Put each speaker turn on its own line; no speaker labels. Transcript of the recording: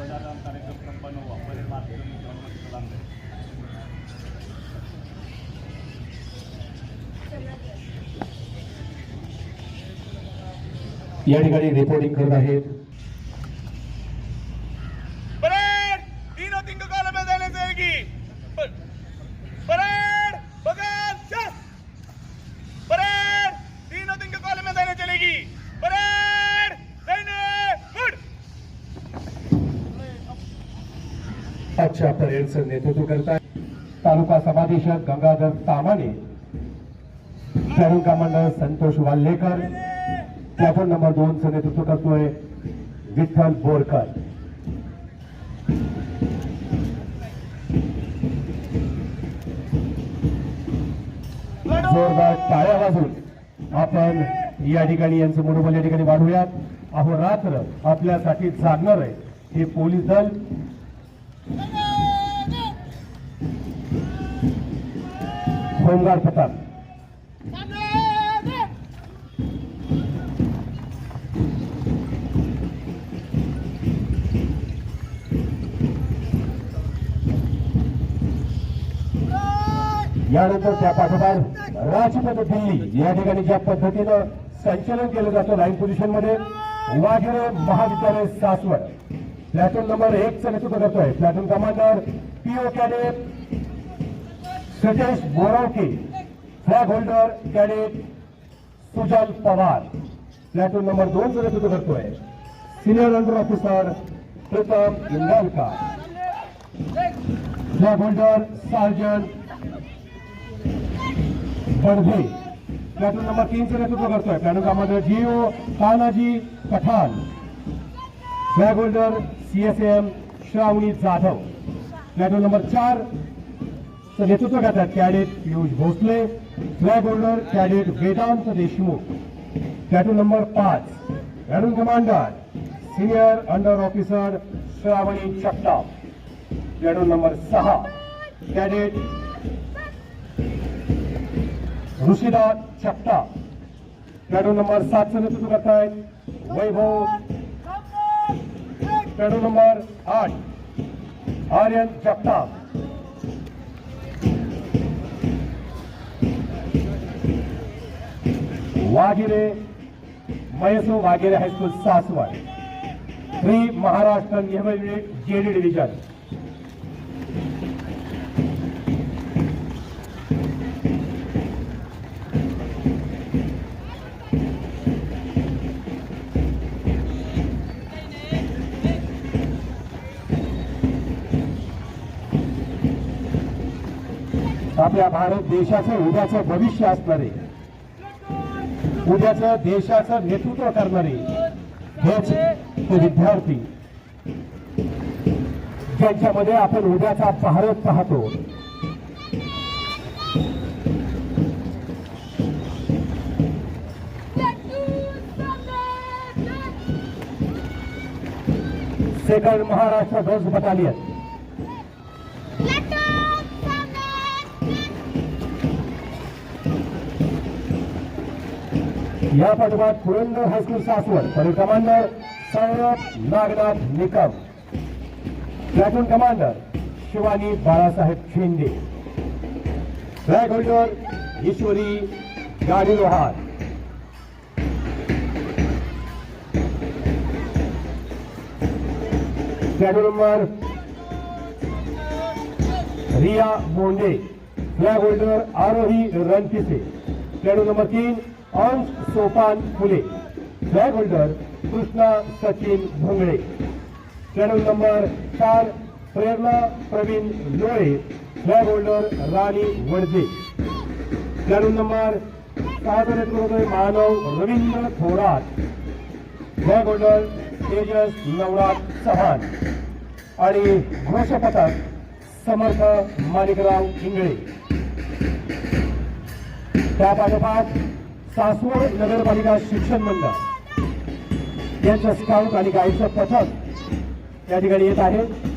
यहाँ पर बजाराम कार्यक्रम संपन्न हुआ बड़े करें
या ठिकाणी रिपोर्टिंग करत आहेत. आजच्या परेडचं नेतृत्व करताय. तालुका समादेशक गंगाधर तामाने शहर commander Santosh Wallekar platform number दोनचं नेतृत्व करतोय विठ्ठल बोरकर. जोरदार टाळ्या वाजून आपण या ठिकाणी यांचं मनोबल या ठिकाणी वाढवूयात. अहोरात्र आपल्यासाठी जागणार आहे. हे पोलीस दल होमगार्ड पथक यानंतर त्या पाठोपाठ राजपथ दिल्ली या ठिकाणी ज्या पद्धतीनं संचलन केलं जातं लाईन पोझिशनमध्ये वाघेरे महाविद्यालय सासवड. प्लॅटून नंबर एक चं नेतृत्व करतोय. Platoon commander PO cadet Satesh Boravke flag holder cadet Sujal Pawar. Platoon number दोन चं नेतृत्व करतोय senior under officer Pritam Ingalkar flag holder sergeant Badbhe. Platoon number तीनचं नेतृत्व करतोय platoon commander GO Tanaji Pathan. Flag holder CSM Shravani Jadhav. Platoon number चार चं नेतृत्व करतात cadet Piyush Bhosale flag holder cadet Vedant Deshmukh. Platoon number पाच platoon commander senior under officer Shravani Jagtap platoon number सहा cadet Rishida Jagtap platoon number सातचं नेतृत्व करतायत Vaibhav. Platoon number आठ Aryan Jagtap Wagire Mysore Wagire high school Saswad. Shri Maharashtra नियमित जेडी डिव्हिजन आपल्या भारत देशाचं उद्याचं भविष्य असणारे उद्याचं देशाचं नेतृत्व करणारे हेच ते विद्यार्थी. ज्यांच्यामध्ये आपण उद्याचा भारत पाहतो. सेकंड महाराष्ट्र गज बटालियन. या पाठोपाठ Purandar high school Saswad parade commander Saurabh Nagnath Nikam. Platoon commander Shivani Balasaheb Shinde. Flag holder Ishwari Gadi Lohar. Platoon number Riya Bonde flag holder Arohi Ranpise. Platoon number तीन Ansh Sopan Phule. Flag holder Krishna Sachin Bhongale. Channel number चार Prerna Pravin Lole. Flag holder Rani Wadje. Channel number सहाचं नेतृत्व Manav Ravindra Thorat. Flag holder Tejas Navnath Chavan. आणि घोषपथक समर्थ माणिकराव इंगळे. त्या पाठोपाठ सासवड नगरपालिका शिक्षण मंडळ. यांचं स्काउट आणि गाईडचं पथक या ठिकाणी येत आहे.